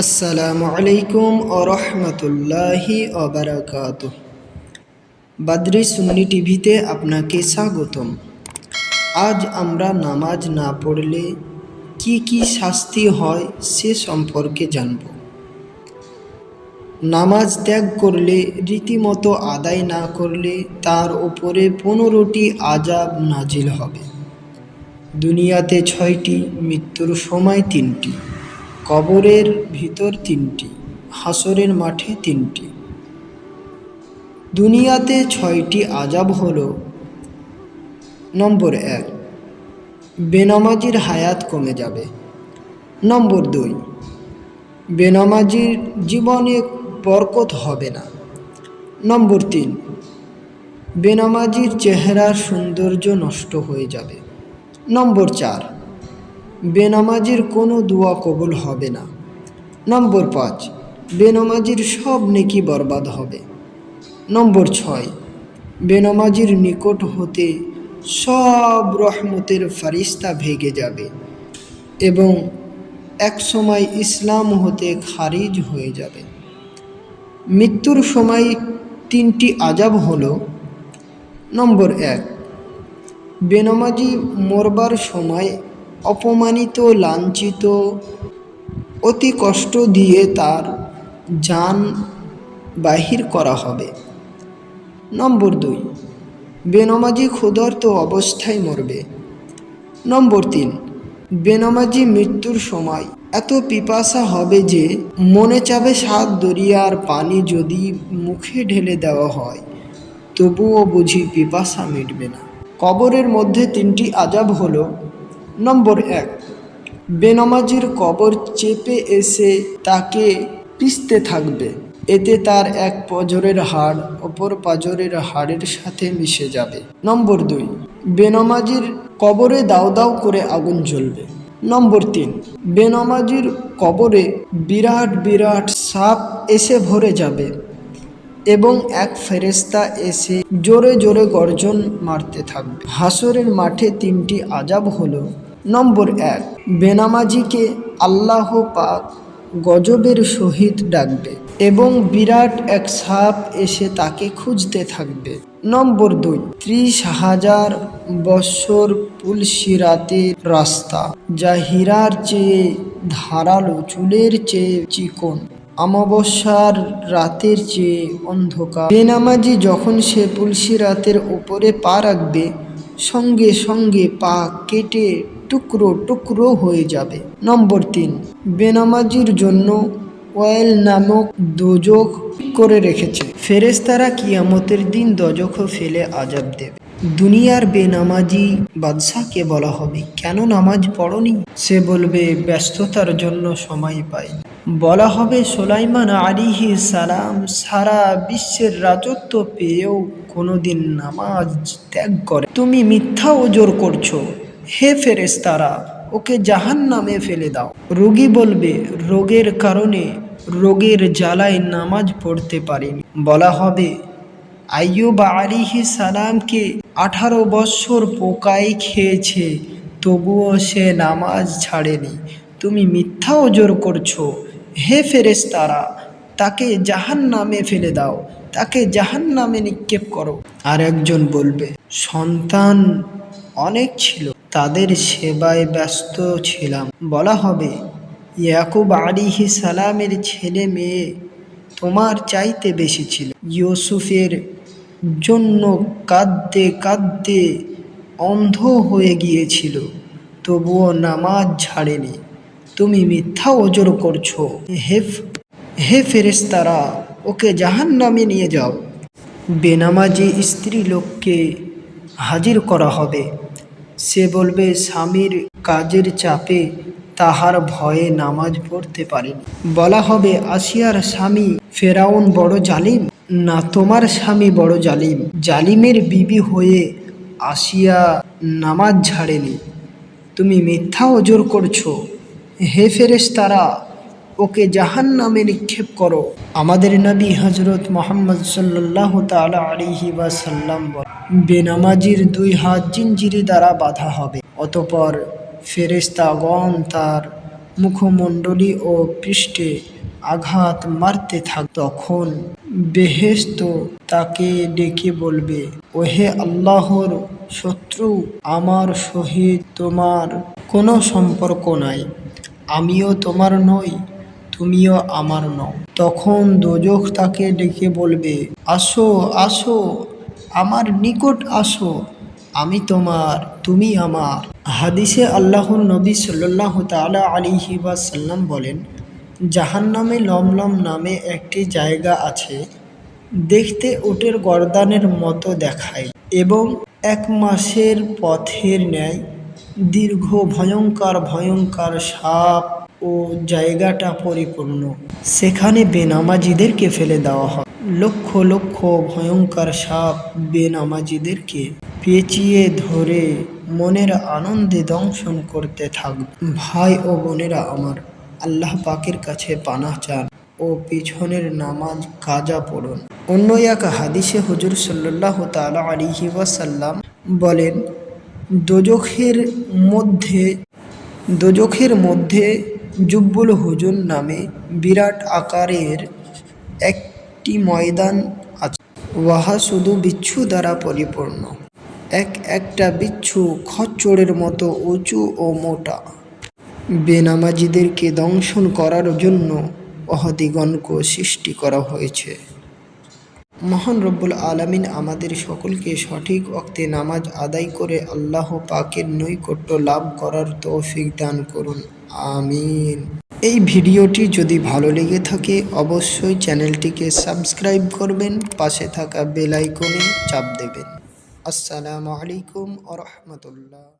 আসসালামু আলাইকুম ও অবরাকাত বাদ্রি সুন্নি টিভিতে আপনাকে স্বাগতম। আজ আমরা নামাজ না পড়লে কি কি শাস্তি হয় সে সম্পর্কে জানব। নামাজ ত্যাগ করলে, রীতিমতো আদায় না করলে তার উপরে পনেরোটি আজাব নাজিল হবে। দুনিয়াতে ছয়টি, মৃত্যুর সময় তিনটি। কবরের ভিতর তিনটি, হাসরের মাঠে তিনটি। দুনিয়াতে ছয়টি আজাব হল, নম্বর এক, বেনামাজির হায়াত কমে যাবে। নম্বর দুই, বেনামাজির জীবনে বরকত হবে না। নম্বর তিন, বেনামাজির চেহারার সৌন্দর্য নষ্ট হয়ে যাবে। নম্বর চার বেনামাজির কোনো দোয়া কবুল হবে না। নম্বর পাঁচ, বেনামাজির সব নেকি বরবাদ হবে। নম্বর ছয়, বেনামাজির নিকট হতে সব রহমতের ফারিস্তা ভেগে যাবে এবং এক সময় ইসলাম হতে খারিজ হয়ে যাবে। মৃত্যুর সময় তিনটি আজাব হল। নম্বর এক, বেনামাজি মরবার সময় অপমানিত, লাঞ্ছিত, অতি কষ্ট দিয়ে তার যান বাহির করা হবে। নম্বর দুই, বেনামাজি ক্ষুধার্ত অবস্থায় মরবে। নম্বর তিন, বেনামাজি মৃত্যুর সময় এত পিপাসা হবে যে মনে চাবে সাত দরিয়ার পানি যদি মুখে ঢেলে দেওয়া হয়, তবুও বুঝি পিপাসা মিটবে না। কবরের মধ্যে তিনটি আজাব হলো নম্বর এক, বেনমাজির কবর চেপে এসে তাকে পিষতে থাকবে। এতে তার এক পজরের হাড়, অপর পাজরের হাড়ের সাথে মিশে যাবে। নম্বর দুই, বেনমাজির কবরে দাও দাও করে আগুন জ্বলবে। নম্বর তিন, বেনমাজির কবরে বিরাট বিরাট সাপ এসে ভরে যাবে এবং এক ফেরেস্তা এসে জোরে জোরে গর্জন মারতে থাকবে। হাসরের মাঠে তিনটি আজাব হলো নম্বর এক, বেনামাজিকে আল্লাহ পাক গজবের সহিত ডাকবে এবং বিরাট এক সাপ এসে তাকে খুঁজতে থাকবে। নম্বর দুই, ত্রিশ হাজার বৎসর পুলসিরাতের রাস্তা যা হীরার চেয়ে ধারালো চুলের চেয়ে চিকন, অমাবস্যার রাতের চেয়ে অন্ধকার। বেনামাজি যখন সে পুলসি রাতের ওপরে পা রাখবে, সঙ্গে সঙ্গে পা কেটে টুকরো টুকরো হয়ে যাবে। নম্বর তিন, বেনামাজির জন্য ওয়েল নামক দোজক করে রেখেছে। ফেরেস্তারা কিয়ামতের দিন দজখ ফেলে আজাব দেবে। দুনিয়ার বেনামাজি বাদশাহকে বলা হবে, কেন নামাজ পড়নি? সে বলবে, ব্যস্ততার জন্য সময় পাই বলা হবে, সোলাইমান আলিহি সালাম সারা বিশ্বের রাজত্ব পেয়েও কোনোদিন নামাজ ত্যাগ করে, তুমি মিথ্যা ওজোর করছ। হে ফেরেস্তারা ওকে জাহান নামে ফেলে দাও। রোগী বলবে, রোগের কারণে রোগের জ্বালায় নামাজ পড়তে পারিনি। বলা হবে, আইয়ুব আলিহি সালামকে আঠারো বৎসর পোকায় খেয়েছে, তবুও সে নামাজ ছাড়েনি। তুমি মিথ্যা ওজোর করছ। হে ফেরেস্তারা তাকে জাহান নামে ফেলে দাও, তাকে জাহান নামে নিক্ষেপ করো। আর একজন বলবে, সন্তান অনেক ছিল। তাদের সেবায় ব্যস্ত ছিলাম। বলা হবে, ইয়াকুব আলিহি সালামের ছেলে মেয়ে তোমার চাইতে বেশি ছিল। ইউসুফের জন্য কাঁদতে কাঁদতে অন্ধ হয়ে গিয়েছিল, তবুও নামাজ ছাড়েনি। তুমি মিথ্যা ওজোর করছ। হে হে ফেরেস্তারা ওকে জাহান নামে নিয়ে যাও। বেনামাজি স্ত্রী লোককে হাজির করা হবে। সে বলবে, স্বামীর কাজের চাপে তাহার ভয়ে নামাজ পড়তে পারেনি। বলা হবে, আসিয়ার স্বামী ফেরাউন বড় জালিম? না, তোমার স্বামী বড় জালিম। জালিমের বিবি হয়ে আসিয়া নামাজ ছাড়েনি। তুমি মিথ্যা ওজোর করছ। হে ফেরেশতারা, ওকে জাহান নামে নিক্ষেপ করো। আমাদের নবী হজরত মোহাম্মদ সাল্লাহ তালা আলিহি ওয়াসাল্লাম বেনামাজির দুই হাত জিঞ্জিরি দ্বারা বাধা হবে। অতপর ফেরেস্তাগণ তার মুখমণ্ডলী ও পৃষ্ঠে আঘাত মারতে থাক তখন বেহেস্ত তাকে ডেকে বলবে, ওহে আল্লাহর শত্রু, আমার সহিত তোমার কোনো সম্পর্ক নাই। আমিও তোমার নই, তুমিও আমার নও। তখন দোজখ তাকে ডেকে বলবে, আসো আসো। আমার নিকট আসো, আমি তোমার, তুমি আমার। হাদিসে আল্লাহর নবী সাল্লাহ তালা আলিহি সাল্লাম বলেন, জাহান্নামে লমলম নামে একটি জায়গা আছে, দেখতে ওটের গরদানের মতো দেখায় এবং এক মাসের পথের ন্যায় দীর্ঘ, ভয়ঙ্কর ভয়ঙ্কর সাপ ও জায়গাটা পরিপূর্ণ। সেখানে বেনামাজিদেরকে ফেলে দেওয়া হয়। লক্ষ লক্ষ ভয়ঙ্কর সাপ বেনামাজিদেরকে পেঁচিয়ে ধরে মনের আনন্দে দংশন করতে থাকবে ভাই ও বোনেরা আমার, আল্লাহ পাকের কাছে পানা চান ও পিছনের নামাজ কাজা পড়ুন। অন্য এক হাদিসে হুজুর সাল্লাহ তালা আলিহি ওয়াসাল্লাম বলেন, দোজখের মধ্যে দোজখের মধ্যে জুব্বুল হুজুর নামে বিরাট আকারের একটি ময়দান আছে। উহা শুধু বিচ্ছু দ্বারা পরিপূর্ণ। এক একটা বিচ্ছু খচ্চরের মতো উঁচু ও মোটা। বেনামাজিদেরকে দংশন করার জন্য অহদিগণকে সৃষ্টি করা হয়েছে। মহান রব্বুল আলামিন আমাদের সকলকে সঠিক অক্তে নামাজ আদায় করে আল্লাহ পাকের নৈকট্য লাভ করার তৌফিক দান করুন। আমিন। এই ভিডিওটি যদি ভালো লেগে থাকে, অবশ্যই চ্যানেলটিকে সাবস্ক্রাইব করবেন, পাশে থাকা বেল আইকনে চাপ দেবেন। আসসালামু আলাইকুম আ রহমতুল্লাহ